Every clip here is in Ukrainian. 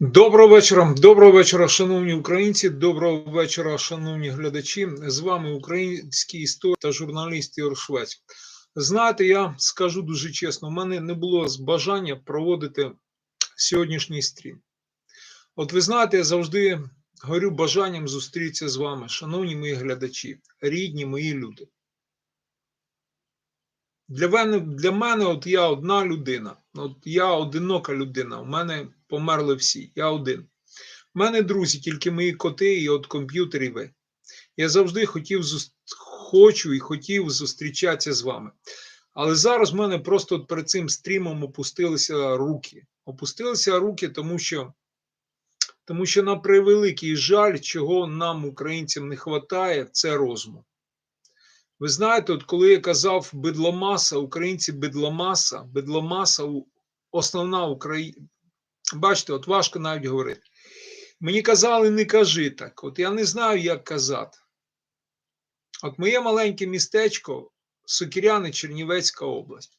Доброго вечора, доброго вечора, шановні українці. Доброго вечора, шановні глядачі. З вами український історик та журналіст Ігор Швець. Знаєте, я скажу дуже чесно, у мене не було бажання проводити сьогоднішній стрім. От ви знаєте, я завжди горю бажанням зустрітися з вами, шановні мої глядачі, рідні мої люди. Для мене, для мене от я одна людина, от я одинока людина, у мене померли всі, я один. У мене друзі, тільки мої коти і от комп'ютер і ви. Я завжди хотів хочу і хотів зустрічатися з вами. Але зараз в мене просто от перед цим стрімом опустилися руки. Опустилися руки, тому що, тому що на превеликий жаль, чого нам, українцям, не вистачає, це розуму. Ви знаєте, от коли я казав бедломаса, українці бедломаса, бедломаса основна Україна. Бачите, от важко навіть говорити. Мені казали, не кажи так. От я не знаю, як казати. От моє маленьке містечко Сокіряни, Чернівецька область.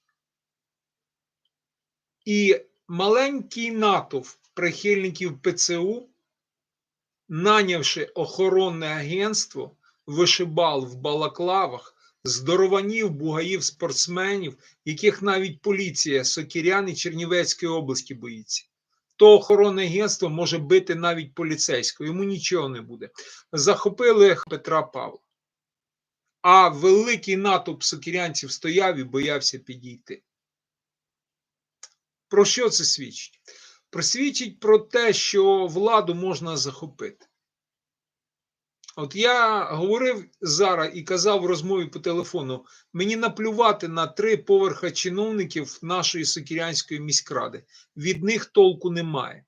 І маленький натовп прихильників ПЦУ, нанявши охоронне агентство, вишибал в балаклавах, здорованів, бугаїв, спортсменів, яких навіть поліція Сокірян і Чернівецької області боїться. То охоронне агентство може бити навіть поліцейського, йому нічого не буде. Захопили Петра Павла. А великий натовп сокірянців стояв і боявся підійти. Про що це свідчить? Просвідчить про те, що владу можна захопити. От я говорив зараз і казав в розмові по телефону: мені наплювати на три поверха чиновників нашої Сокірянської міськради. Від них толку немає.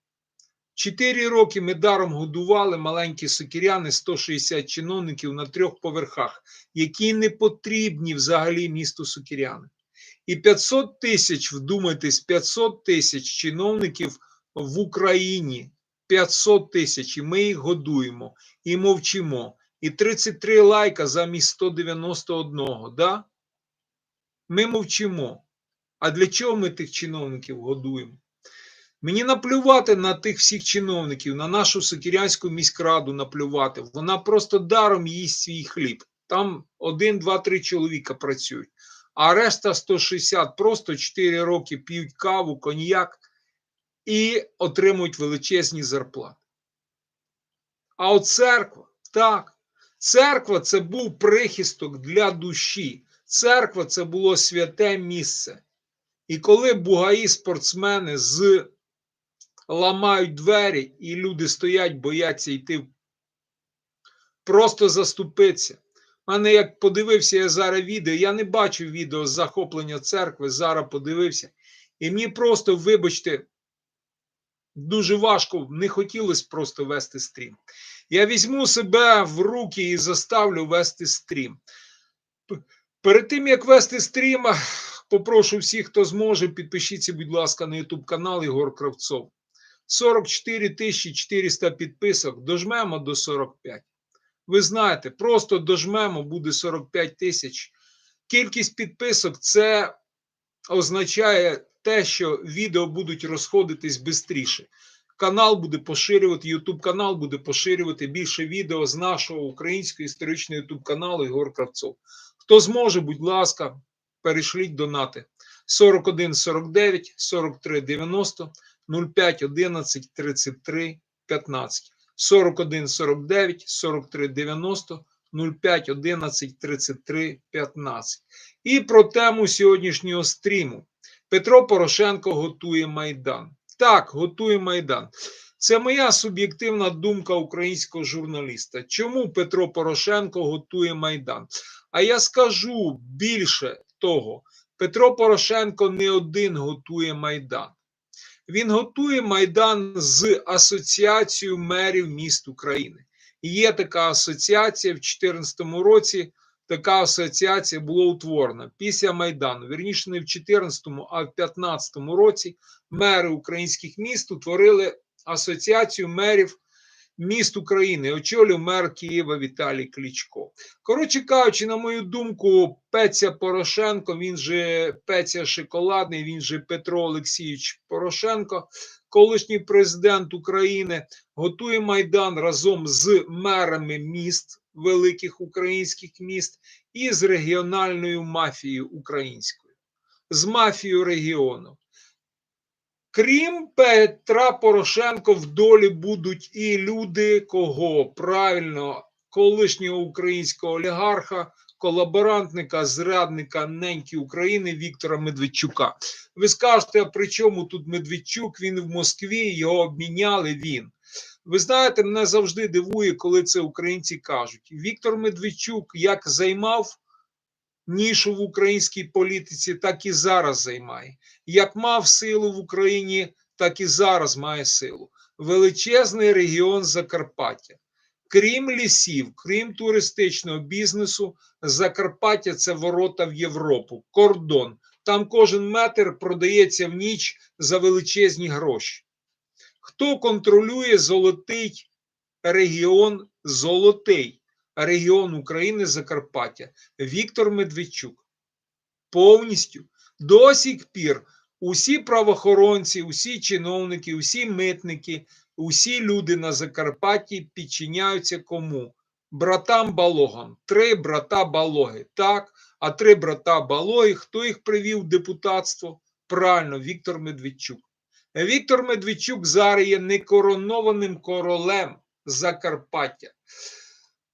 Чотири роки ми даром годували маленькі сокіряни 160 чиновників на трьох поверхах, які не потрібні взагалі місту Сокіряни. І 500 тисяч, вдумайтесь, 500 тисяч чиновників в Україні 500 тисяч, і ми їх годуємо і мовчимо. І 33 лайка замість 191. Да? Ми мовчимо. А для чого ми тих чиновників годуємо? Мені наплювати на тих всіх чиновників, на нашу Сокірянську міськраду наплювати. Вона просто даром їсть свій хліб. Там один, два, три чоловіка працюють. А решта 160 просто 4 роки п'ють каву, коньяк і отримують величезні зарплати. А от церква, так, церква це був прихисток для душі. Церква це було святе місце. І коли бугаї спортсмени з ламають двері, і люди стоять, бояться йти, просто заступитися. У мене як подивився я зараз відео, я не бачив відео з захоплення церкви, зараз подивився. І мені просто, вибачте, дуже важко, не хотілося просто вести стрім. Я візьму себе в руки і заставлю вести стрім. Перед тим, як вести стрім, попрошу всіх, хто зможе, підпишіться, будь ласка, на YouTube канал Ігор Кравцов. 44 400 підписок, дожмемо до 45. Ви знаєте, просто дожмемо, буде 45 тисяч. Кількість підписок це означає те, що відео будуть розходитись швидше. Канал буде поширювати, YouTube канал буде поширювати більше відео з нашого українського історичного YouTube каналу Ігор Кравцов. Хто зможе, будь ласка, перейшліть донати 41 49 43 90 05 11 33 15 41 49 43 90 05 11 33 15. І про тему сьогоднішнього стріму. Петро Порошенко готує Майдан. Так, готує Майдан. Це моя суб'єктивна думка українського журналіста. Чому Петро Порошенко готує Майдан? А я скажу більше того: Петро Порошенко не один готує Майдан. Він готує Майдан з Асоціацією мерів міст України. Є така асоціація в 2014 році така асоціація була утворена після Майдану. Вірніше, не в 14-му, а в 15-му році мери українських міст утворили асоціацію мерів міст України. Очолює мер Києва Віталій Кличко. Коротше кажучи, на мою думку, Петя Порошенко, він же Петя Шоколадний, він же Петро Олексійович Порошенко, колишній президент України, готує майдан разом з мерами міст, великих українських міст, і з регіональною мафією українською, з мафією регіону. Крім Петра Порошенко, в долі будуть і люди, кого правильно, колишнього українського олігарха, колаборантника, зрадника неньки України Віктора Медведчука. Ви скажете, а при чому тут Медведчук? Він в Москві, його обміняли він. Ви знаєте, мене завжди дивує, коли це українці кажуть. Віктор Медведчук як займав нішу в українській політиці, так і зараз займає. Як мав силу в Україні, так і зараз має силу. Величезний регіон Закарпаття. Крім лісів, крім туристичного бізнесу, Закарпаття це ворота в Європу, кордон. Там кожен метр продається в ніч за величезні гроші. Хто контролює золотий регіон Золотий регіон України Закарпаття? Віктор Медведчук. Повністю до сих пір усі правоохоронці, усі чиновники, усі митники, усі люди на Закарпатті підчиняються кому? Братам Балогам. Три брата Балоги. Так, а три брата Балоги, хто їх привів в депутатство? Правильно, Віктор Медведчук. Віктор Медведчук зараз є некоронованим королем Закарпаття.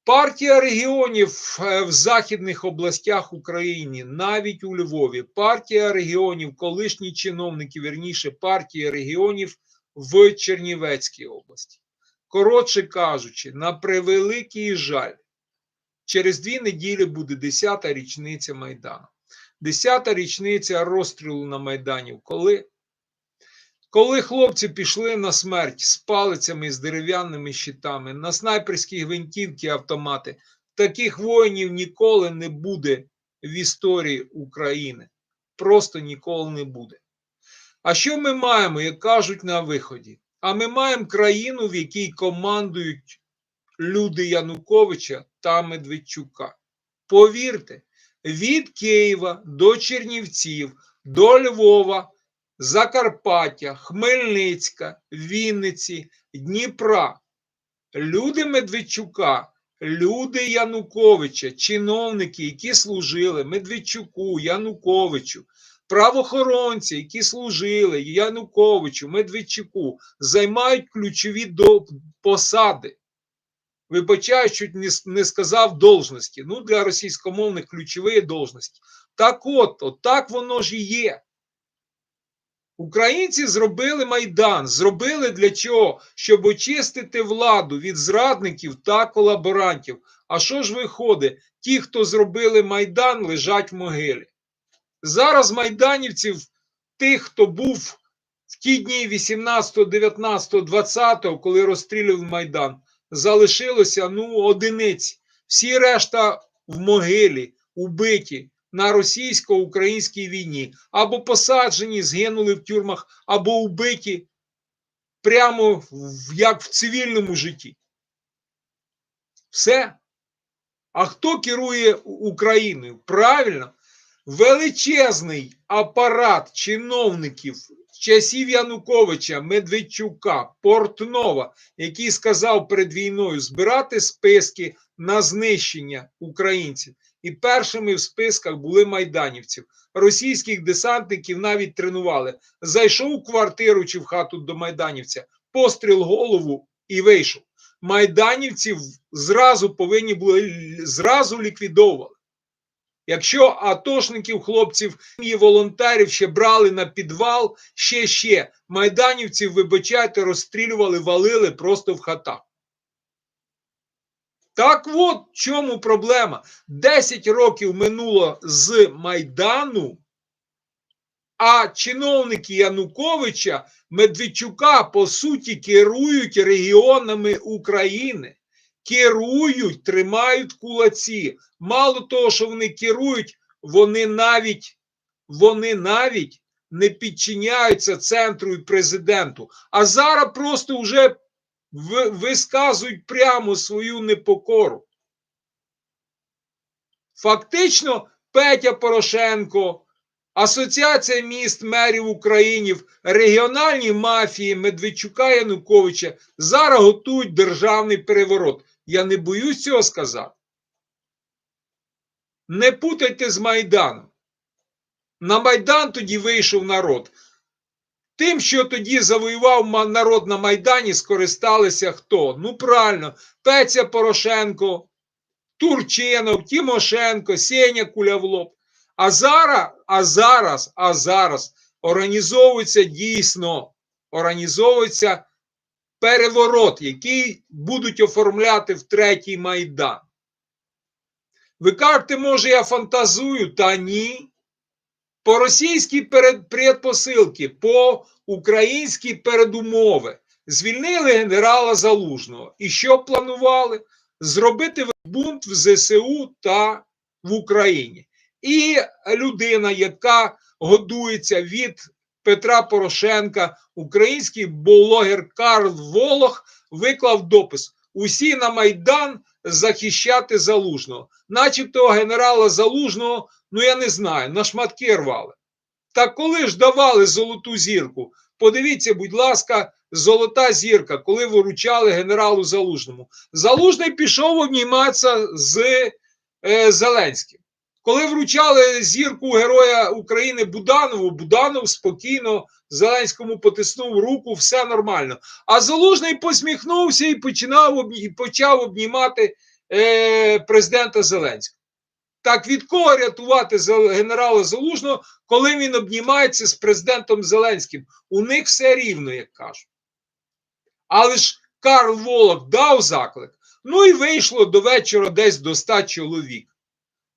Партія регіонів е, в західних областях України, навіть у Львові, партія регіонів, колишні чиновники, вірніше, партія регіонів в Чернівецькій області. Коротше кажучи, на превеликий жаль, через дві неділі буде 10-та річниця Майдану. 10-та річниця розстрілу на Майдані. Коли? Коли хлопці пішли на смерть з палицями, з дерев'яними щитами, на снайперські гвинтівки, автомати, таких воїнів ніколи не буде в історії України. Просто ніколи не буде. А що ми маємо, як кажуть на виході? А ми маємо країну, в якій командують люди Януковича та Медведчука. Повірте, від Києва до Чернівців, до Львова. Закарпаття, Хмельницька, Вінниці, Дніпра. Люди Медведчука, люди Януковича, чиновники, які служили Медведчуку, Януковичу, правоохоронці, які служили Януковичу, Медведчуку, займають ключові посади. Вибачаю, чуть не сказав должності. Ну, для російськомовних ключові должності. Так от, от так воно ж і є. Українці зробили майдан. Зробили для чого? Щоб очистити владу від зрадників та колаборантів. А що ж виходить? Ті, хто зробили майдан, лежать в могилі. Зараз майданівців, тих, хто був в ті дні 18, 19, 20, коли розстрілював майдан, залишилося ну, одиниць. Всі решта в могилі, убиті на російсько-українській війні, або посаджені, згинули в тюрмах, або вбиті прямо як в цивільному житті. Все. А хто керує Україною? Правильно, величезний апарат чиновників часів Януковича, Медведчука, Портнова, який сказав перед війною збирати списки на знищення українців. І першими в списках були майданівців. Російських десантників навіть тренували. Зайшов у квартиру чи в хату до майданівця, постріл голову і вийшов. Майданівців зразу повинні були зразу ліквідовували. Якщо атошників, хлопців і волонтерів ще брали на підвал, ще ще майданівців, вибачайте, розстрілювали, валили просто в хатах. Так от в чому проблема. 10 років минуло з Майдану, а чиновники Януковича Медведчука, по суті, керують регіонами України. Керують, тримають кулаці. Мало того, що вони керують, вони навіть, вони навіть не підчиняються центру і президенту. А зараз просто вже висказують прямо свою непокору. Фактично, Петя Порошенко, Асоціація міст мерів України, регіональні мафії Медведчука Януковича зараз готують державний переворот. Я не боюсь цього сказати. Не путайте з Майданом. На Майдан тоді вийшов народ. Тим, що тоді завоював народ на Майдані, скористалися хто? Ну, правильно, Петя Порошенко, Турчинов, Тимошенко, Сеня Кулявлоп. А зараз, а зараз, а зараз організовується дійсно, організовується переворот, який будуть оформляти в третій Майдан. Ви кажете, може, я фантазую? Та ні. По російській предпосилки, по українській передумови звільнили генерала Залужного. І що планували? Зробити бунт в ЗСУ та в Україні. І людина, яка годується від Петра Порошенка, український блогер Карл Волох, виклав допис: усі на Майдан захищати Залужного. Начебто генерала Залужного, ну я не знаю, на шматки рвали. Так коли ж давали золоту зірку? Подивіться, будь ласка, золота зірка, коли виручали генералу Залужному. Залужний пішов обніматися з е, Зеленським. Коли вручали зірку Героя України Буданову, Буданов спокійно Зеленському потиснув руку, все нормально. А Залужний посміхнувся і починав і почав обнімати е, президента Зеленського. Так від кого рятувати генерала Залужного, коли він обнімається з президентом Зеленським? У них все рівно, як кажуть. Але ж Карл Волок дав заклик. Ну і вийшло до вечора десь до 100 чоловік.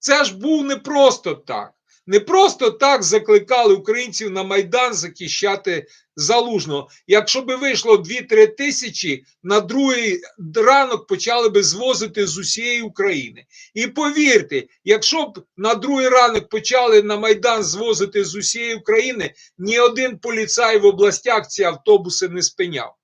Це ж був не просто так. Не просто так закликали українців на Майдан захищати залужного. Якщо би вийшло 2-3 тисячі, на другий ранок почали би звозити з усієї України. І повірте, якщо б на другий ранок почали на Майдан звозити з усієї України, ні один поліцай в областях ці автобуси не спиняв.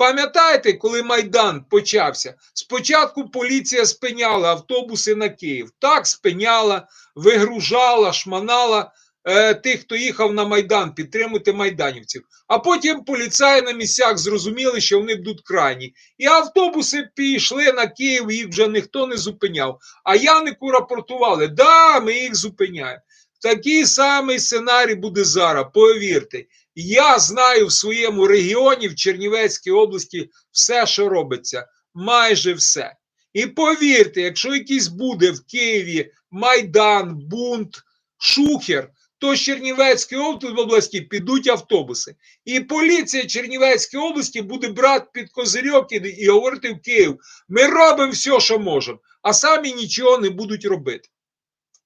Пам'ятаєте, коли Майдан почався? Спочатку поліція спиняла автобуси на Київ. Так, спиняла, вигружала, шманала е, тих, хто їхав на Майдан, підтримати майданівців. А потім поліцаї на місцях зрозуміли, що вони будуть крайні. І автобуси пішли на Київ, їх вже ніхто не зупиняв. А Янику рапортували: да, ми їх зупиняємо. Такий самий сценарій буде зараз, повірте. Я знаю в своєму регіоні, в Чернівецькій області, все, що робиться, майже все. І повірте, якщо якийсь буде в Києві Майдан, бунт, шухер, то з Чернівецької області підуть автобуси. І поліція Чернівецької області буде брати під козирьок і, і говорити в Київ: ми робимо все, що можемо, а самі нічого не будуть робити.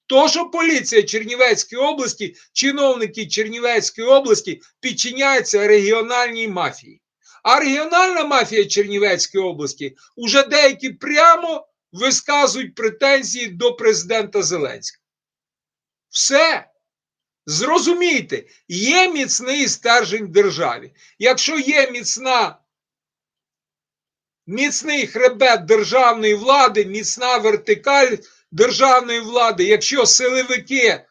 То, що поліція Чернівецької області, чиновники Чернівецької області підчиняються регіональній мафії. А регіональна мафія Чернівецької області уже деякі прямо висказують претензії до президента Зеленського. Все. Зрозумійте, є міцний стержень державі. Якщо є міцна, міцний хребет державної влади, міцна вертикаль державної влади, якщо силовики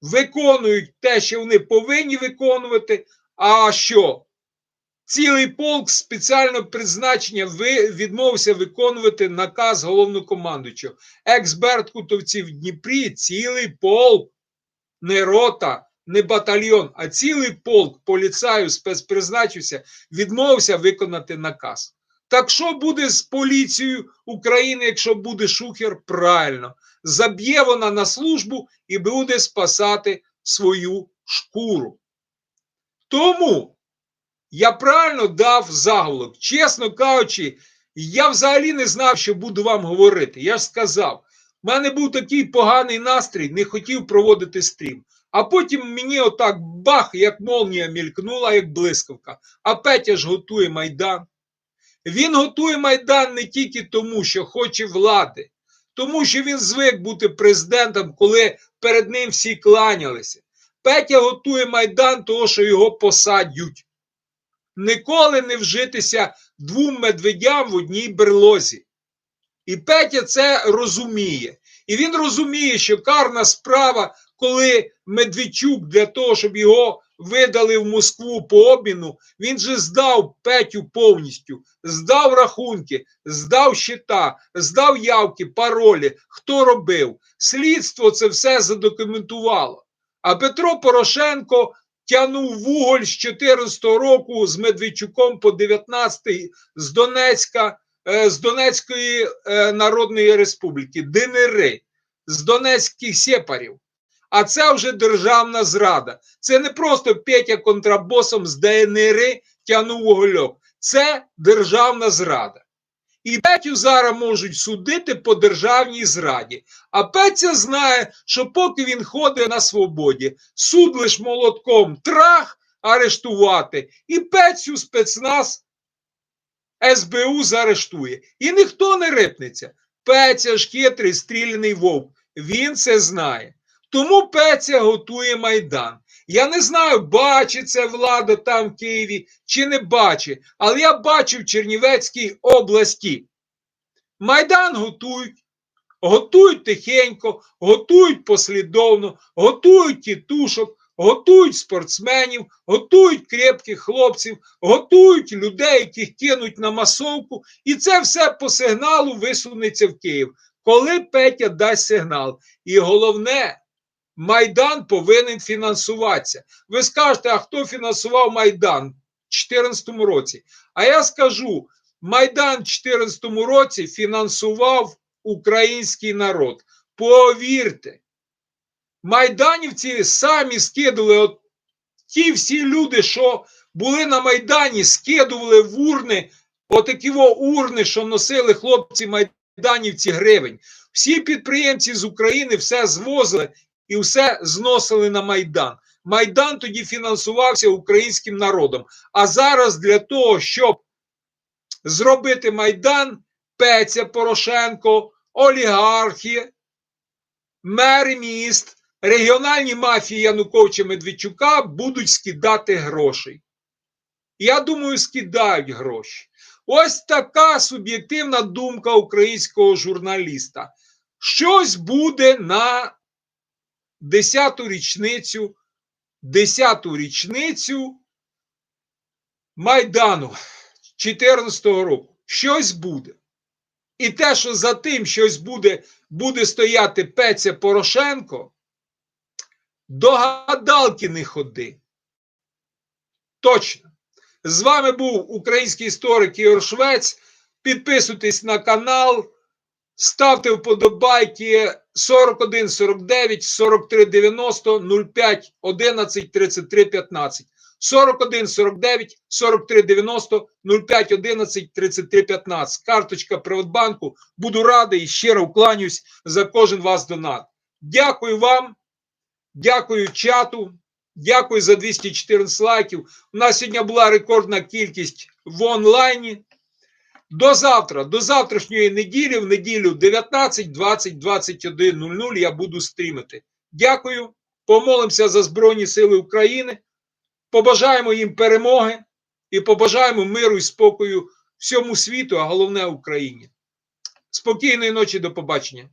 виконують те, що вони повинні виконувати, а що? Цілий полк спеціального призначення відмовився виконувати наказ головнокомандуючого. Екс-Берт Кутовці в Дніпрі цілий полк, не рота, не батальйон, а цілий полк поліцаю спецпризначився, відмовився виконати наказ. Так що буде з поліцією України, якщо буде шухер? Правильно, заб'є вона на службу і буде спасати свою шкуру. Тому я правильно дав заголовок. Чесно кажучи, я взагалі не знав, що буду вам говорити. Я ж сказав, в мене був такий поганий настрій, не хотів проводити стрім. А потім мені отак бах, як молнія мількнула, як блискавка. А Петя ж готує майдан. Він готує майдан не тільки тому, що хоче влади, тому що він звик бути президентом, коли перед ним всі кланялися. Петя готує майдан, того, що його посадять. ніколи не вжитися двом медведям в одній берлозі. І Петя це розуміє. І він розуміє, що карна справа, коли Медведчук для того, щоб його видали в Москву по обміну, він же здав Петю повністю, здав рахунки, здав щита, здав явки, паролі, хто робив. Слідство це все задокументувало. А Петро Порошенко тягнув вуголь з 14 року з Медведчуком по 19 з Донецька, е, з Донецької е, Народної Республіки, ДНР, з Донецьких сепарів. А це вже державна зрада. Це не просто Петя контрабосом з ДНР тягнув вугольок. Це державна зрада. І Петю зараз можуть судити по державній зраді. А Петя знає, що поки він ходить на свободі, суд лиш молотком трах арештувати, і Петю спецназ СБУ заарештує. І ніхто не рипнеться. Петя ж хитрий стріляний вовк. Він це знає. Тому Петя готує Майдан. Я не знаю, бачить це влада там в Києві чи не бачить, але я бачу в Чернівецькій області. Майдан готують, готують тихенько, готують послідовно, готують тітушок, готують спортсменів, готують крепких хлопців, готують людей, яких кинуть на масовку, і це все по сигналу висунеться в Київ. Коли Петя дасть сигнал. І головне, Майдан повинен фінансуватися. Ви скажете, а хто фінансував Майдан в 2014 році? А я скажу: Майдан в 2014 році фінансував український народ. Повірте, майданівці самі скидували от ті всі люди, що були на Майдані, скидували в урни, отакі урни, що носили хлопці майданівці гривень. Всі підприємці з України все звозили і все зносили на Майдан. Майдан тоді фінансувався українським народом. А зараз для того, щоб зробити Майдан, Петя Порошенко, олігархи, мери міст, регіональні мафії Януковича Медведчука будуть скидати грошей. Я думаю, скидають гроші. Ось така суб'єктивна думка українського журналіста. Щось буде на 10-ту річницю, 10-ту річницю Майдану 14-го року. Щось буде. І те, що за тим щось буде, буде стояти Петя Порошенко, до гадалки не ходи. Точно. З вами був український історик Ігор Швець. Підписуйтесь на канал, ставте вподобайки 41 49 43 90 05 11 33 15. 41 49 43 90 05 11 33 15. Карточка Приватбанку. Буду радий і щиро вкланюсь за кожен вас донат. Дякую вам, дякую чату. Дякую за 214 лайків. У нас сьогодні була рекордна кількість в онлайні. До завтра, до завтрашньої неділі, в неділю 19, 20, 21, 00 я буду стрімити. Дякую. Помолимося за Збройні Сили України. Побажаємо їм перемоги і побажаємо миру і спокою всьому світу, а головне Україні. Спокійної ночі, до побачення.